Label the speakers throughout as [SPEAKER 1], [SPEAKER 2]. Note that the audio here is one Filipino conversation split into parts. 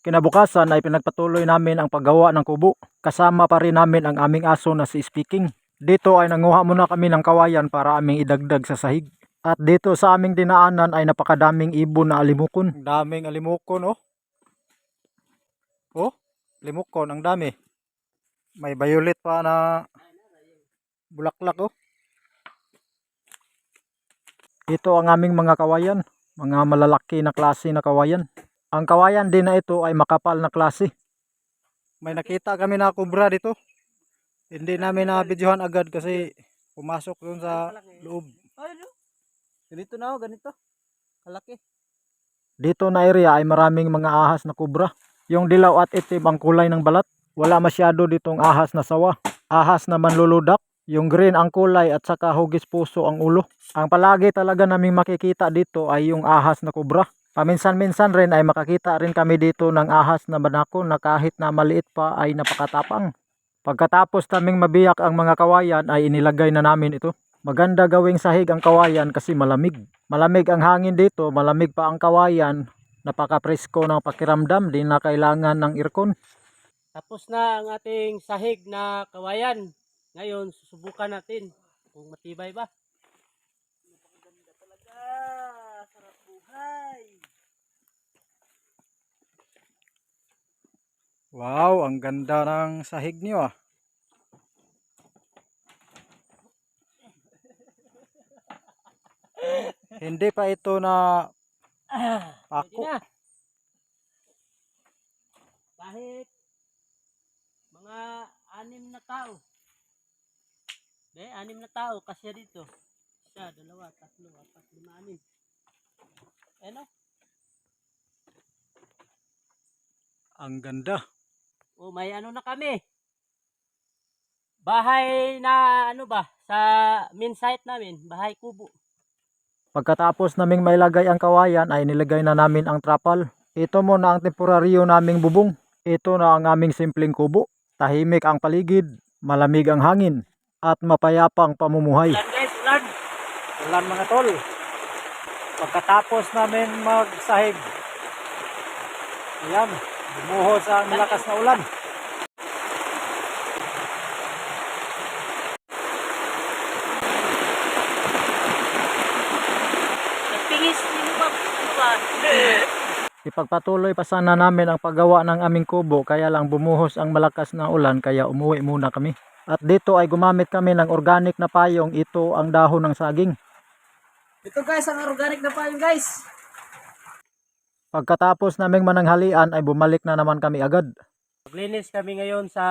[SPEAKER 1] Kinabukasan ay pinagpatuloy namin ang paggawa ng kubo. Kasama pa rin namin ang aming aso na si Speaking. Dito ay nanguha muna kami ng kawayan para aming idagdag sa sahig. At dito sa aming dinaanan ay napakadaming ibon na alimukon. Daming alimukon oh. Oh, limukon ang dami. May violet pa na bulaklak oh. Ito ang aming mga kawayan, mga malalaki na klase na kawayan. Ang kawayan din na ito ay makapal na klase. May nakita kami na kubra dito. Hindi namin na videohan agad kasi pumasok doon sa loob.
[SPEAKER 2] Ganito na, oh, ganito. Kalaki.
[SPEAKER 1] Dito na area ay maraming mga ahas na kubra. Yung dilaw at itim ang kulay ng balat. Wala masyado ditong ahas na sawa. Ahas na manluludak. Yung green ang kulay at saka hugis puso ang ulo. Ang palagi talaga naming makikita dito ay yung ahas na kubra. Paminsan-minsan rin ay makakita rin kami dito ng ahas na banako na kahit na maliit pa ay napakatapang. Pagkatapos naming mabiyak ang mga kawayan ay inilagay na namin ito. Maganda gawing sahig ang kawayan kasi malamig. Malamig ang hangin dito, malamig pa ang kawayan. Napaka-presko ng pakiramdam, di na kailangan ng aircon.
[SPEAKER 2] Tapos na ang ating sahig na kawayan. Ngayon, susubukan natin kung matibay ba. Napakaganda talaga. Sarap buhay.
[SPEAKER 1] Wow, ang ganda ng sahig niyo ah. Hindi pa ito na pako.
[SPEAKER 2] na. Kahit mga anim na tao. De, anim na tao kasya dito. Isa, dalawa, tatlo, apat, lima, anim. Ano?
[SPEAKER 1] Ang ganda.
[SPEAKER 2] O may ano na kami. Bahay na ano ba sa main site namin, bahay kubo.
[SPEAKER 1] Pagkatapos naming mailagay ang kawayan ay nilagay na namin ang trapal. Ito muna ang temporaryo naming bubong. Ito na ang aming simpleng kubo. Tahimik ang paligid, malamig ang hangin, at mapayapang pamumuhay.
[SPEAKER 2] Ulan guys, ulan.
[SPEAKER 1] Ulan mga tol. Pagkatapos namin magsahig. Ayan, bumuhos ang lakas na ulan.
[SPEAKER 2] Nagpingis ba?
[SPEAKER 1] Ipagpatuloy pa sana namin ang paggawa ng aming kubo kaya lang bumuhos ang malakas na ulan kaya umuwi muna kami. At dito ay gumamit kami ng organic na payong ito ang dahon ng saging.
[SPEAKER 2] Ito guys, ang organic na payong guys.
[SPEAKER 1] Pagkatapos naming mananghalian ay bumalik na naman kami agad.
[SPEAKER 2] Maglinis kami ngayon sa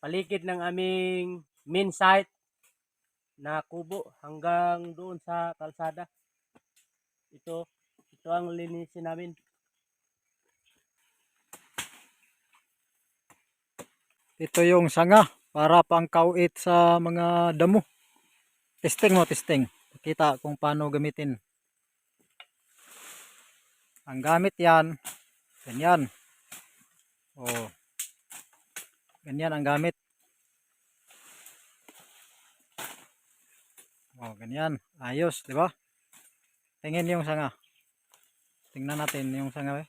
[SPEAKER 2] paligid ng aming main site na kubo hanggang doon sa kalsada. Ito, ito ang linisin namin.
[SPEAKER 1] Ito yung sanga para pang kauit sa mga damo. Testing mo, testing. Kita kung paano gamitin. Ang gamit yan, ganyan. Oh. Ganyan ang gamit. Oh, ganyan. Ayos, di ba? Tingin yung sanga. Tingnan natin yung sanga. Eh.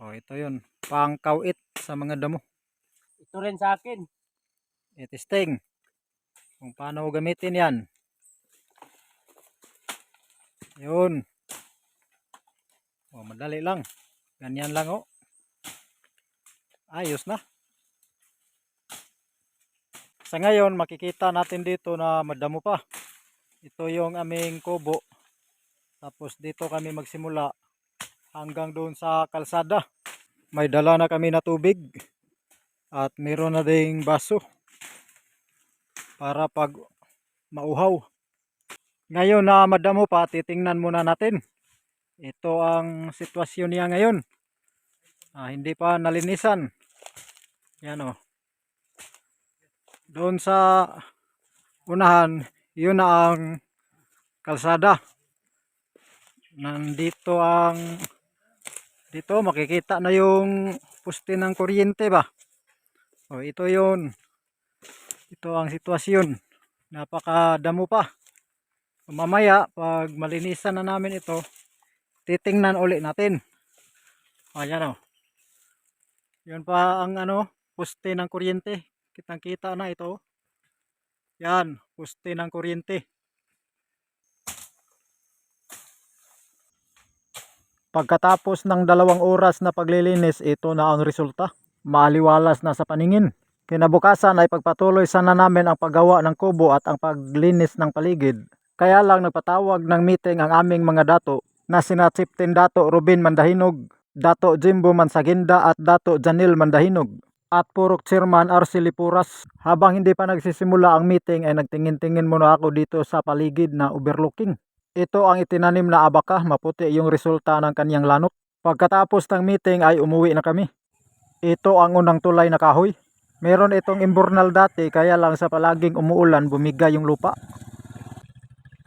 [SPEAKER 1] Oh, ito yun. Pang kauit sa mga damo.
[SPEAKER 2] Ito rin sa akin.
[SPEAKER 1] i-testing kung paano gamitin yan yun oh, madali lang. Ganyan lang oh. Ayos na. Sa ngayon makikita natin dito na madamo pa. Ito yung aming kubo. Tapos dito kami magsimula hanggang doon sa kalsada. May dala na kami na tubig at meron na ding baso para pag mauhaw. Ngayon na madamo pa, titingnan muna natin. Ito ang sitwasyon niya ngayon. Ah, hindi pa nalinisan. Yan o. Doon sa unahan, yun na ang kalsada. Nandito ang dito makikita na yung puste ng kuryente ba. O ito yun. Ito ang sitwasyon. Napakadamo pa. Mamaya, pag malinisan na namin ito, titingnan uli natin Ayan o. Yun pa ang ano, poste ng kuryente. Kitang kita na ito. Yan, poste ng kuryente. Pagkatapos ng dalawang oras na paglilinis, ito na ang resulta. Maaliwalas na sa paningin. Kinabukasan ay pagpatuloy sana namin ang paggawa ng kubo at ang paglinis ng paligid. Kaya lang nagpatawag ng meeting ang aming mga dato na sina Chiptin Dato Rubin Mandahinog, Dato Jimbo Mansaginda at Dato Janil Mandahinog at Purok Chairman RC Lipuras. Habang hindi pa nagsisimula ang meeting ay nagtingin-tingin muna ako dito sa paligid na overlooking. Ito ang itinanim na abaka, maputi yung resulta ng kanyang lanot. Pagkatapos ng meeting ay umuwi na kami. Ito ang unang tulay na kahoy. Meron itong imburnal dati kaya lang sa palaging umuulan bumigay yung lupa.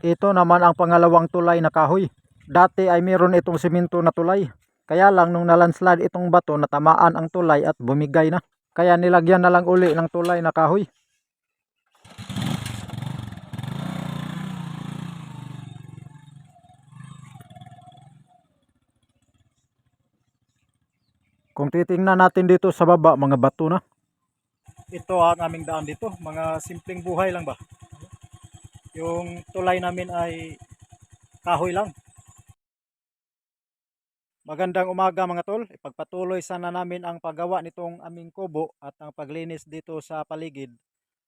[SPEAKER 1] Ito naman ang pangalawang tulay na kahoy. Dati ay meron itong simento na tulay. Kaya lang nung nalandslide itong bato natamaan ang tulay at bumigay na. Kaya nilagyan na lang uli ng tulay na kahoy. Kung titingnan natin dito sa baba, mga bato na. Ito ang aming daan dito, mga simpleng buhay lang ba? Yung tulay namin ay kahoy lang. Magandang umaga mga tol. Ipagpatuloy sana namin ang paggawa nitong aming kubo at ang paglinis dito sa paligid.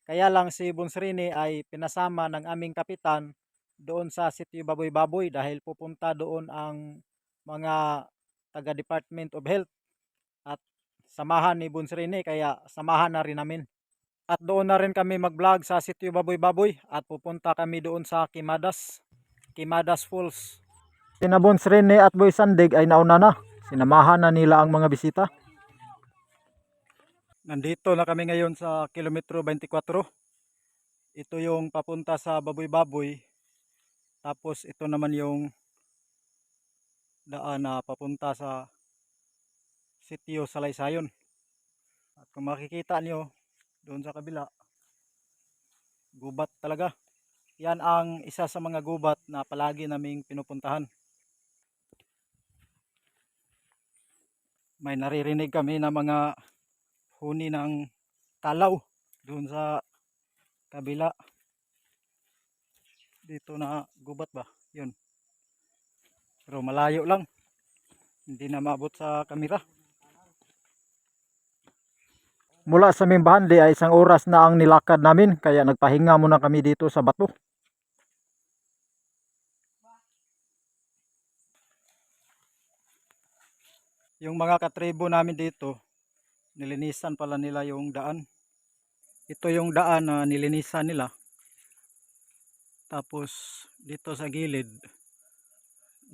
[SPEAKER 1] Kaya lang si Bonsrini ay pinasama ng aming kapitan doon sa Sitio Baboy Baboy dahil pupunta doon ang mga taga Department of Health at samahan ni Bonsrini kaya samahan na rin namin. At doon na rin kami mag-vlog sa Sitio Baboy Baboy at pupunta kami doon sa Kimadas, Kimadas Falls. Sina Bons Rene at Boy Sandig ay nauna na. Sinamahan na nila ang mga bisita. Nandito na kami ngayon sa kilometro 24. Ito yung papunta sa Baboy Baboy. Tapos ito naman yung daan na papunta sa sitio Salaysayon. At kung makikita nyo doon sa kabila, gubat talaga. Yan ang isa sa mga gubat na palagi naming pinupuntahan. May naririnig kami na mga huni ng talaw doon sa kabila. Dito na gubat ba? Yun. Pero malayo lang. Hindi na maabot sa kamera. Mula sa Mimbahandi ay isang oras na ang nilakad namin kaya nagpahinga muna kami dito sa bato. Yung mga katribo namin dito, nilinisan pala nila yung daan. Ito yung daan na nilinisan nila. Tapos dito sa gilid,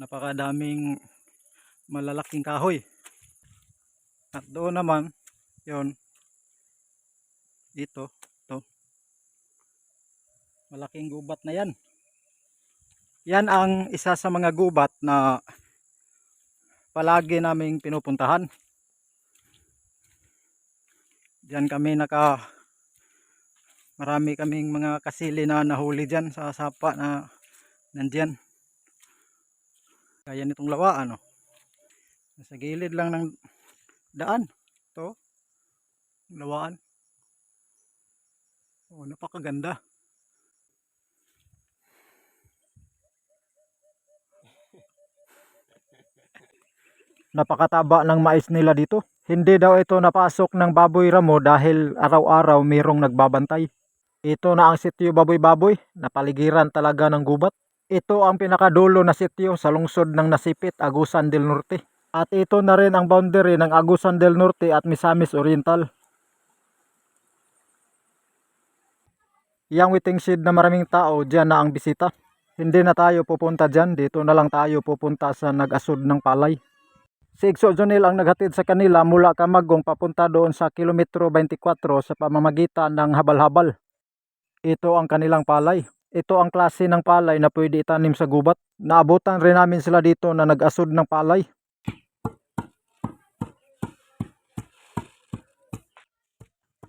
[SPEAKER 1] napakadaming malalaking kahoy. At doon naman, yon dito, to. Malaking gubat na yan. Yan ang isa sa mga gubat na palagi naming pinupuntahan. Diyan kami naka marami kaming mga kasili na nahuli diyan sa sapa na nandiyan. Kaya nitong lawaan oh. Sa gilid lang ng daan. To. Lawaan. Oh, napakaganda. Napakataba ng mais nila dito. Hindi daw ito napasok ng baboy ramo dahil araw-araw mayroong nagbabantay. Ito na ang sitio baboy-baboy, napaligiran talaga ng gubat. Ito ang pinakadulo na sitio sa lungsod ng Nasipit, Agusan del Norte. At ito na rin ang boundary ng Agusan del Norte at Misamis Oriental. Yang waiting shed na maraming tao, dyan na ang bisita. Hindi na tayo pupunta dyan, dito na lang tayo pupunta sa nag-asod ng palay. Si Exo Jonel ang naghatid sa kanila mula Kamagong papunta doon sa kilometro 24 sa pamamagitan ng habal-habal. Ito ang kanilang palay. Ito ang klase ng palay na pwede itanim sa gubat. Naabutan rin namin sila dito na nag-asod ng palay.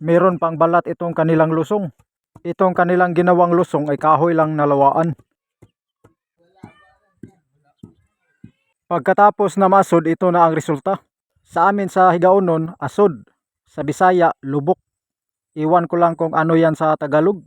[SPEAKER 1] Meron pang balat itong kanilang lusong. Itong kanilang ginawang lusong ay kahoy lang nalawaan. Pagkatapos na masod, ito na ang resulta. Sa amin sa Higaonon, asod. Sa Bisaya, lubok. Iwan ko lang kung ano yan sa Tagalog.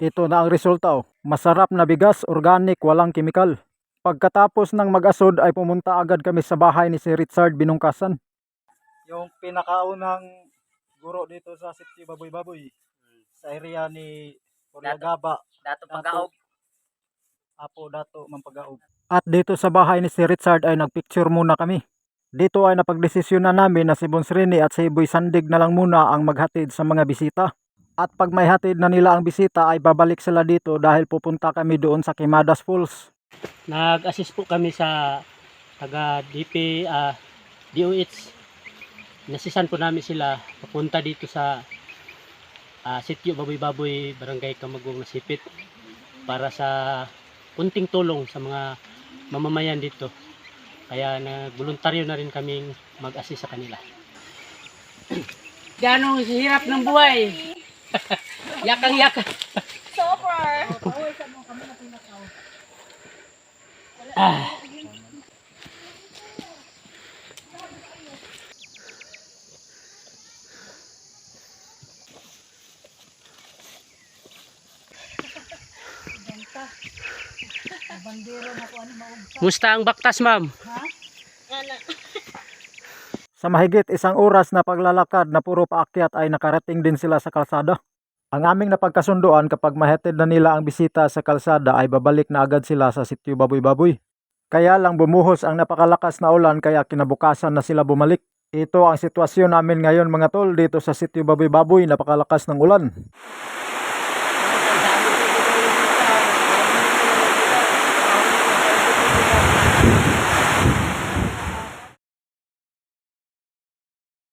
[SPEAKER 1] Ito na ang resulta. Oh. Masarap na bigas, organic, walang kimikal. Pagkatapos ng mag-asod ay pumunta agad kami sa bahay ni si Richard Binungkasan. Yung pinakaunang guro dito sa Sitio Baboy Baboy sa area ni Oriagaba,
[SPEAKER 2] Dato
[SPEAKER 1] Pagaog. Apo Dato Mampagaog. At dito sa bahay ni si Richard ay nagpicture muna kami. Dito ay napagdesisyonan namin na si Bonsreni at si Boy Sandig na lang muna ang maghatid sa mga bisita. At pag may hatid na nila ang bisita ay babalik sila dito dahil pupunta kami doon sa Quemadas Falls.
[SPEAKER 2] Nag-assist po kami sa taga DP ah, DOH. Nasisan po namin sila papunta dito sa ah, Sitio Baboy Baboy, Barangay Kamagong Nasipit para sa kunting tulong sa mga mamamayan dito. Kaya nagboluntaryo na rin kaming mag-assist sa kanila. Ganong hirap ng buhay. yakang yakang. Musta ang baktas, ma'am?
[SPEAKER 1] Sa mahigit isang oras na paglalakad na puro paakyat ay nakarating din sila sa kalsada. Ang aming napagkasunduan kapag mahatid na nila ang bisita sa kalsada ay babalik na agad sila sa sityo Baboy-Baboy. Kaya lang bumuhos ang napakalakas na ulan kaya kinabukasan na sila bumalik. Ito ang sitwasyon namin ngayon mga tol dito sa sityo Baboy-Baboy napakalakas ng ulan.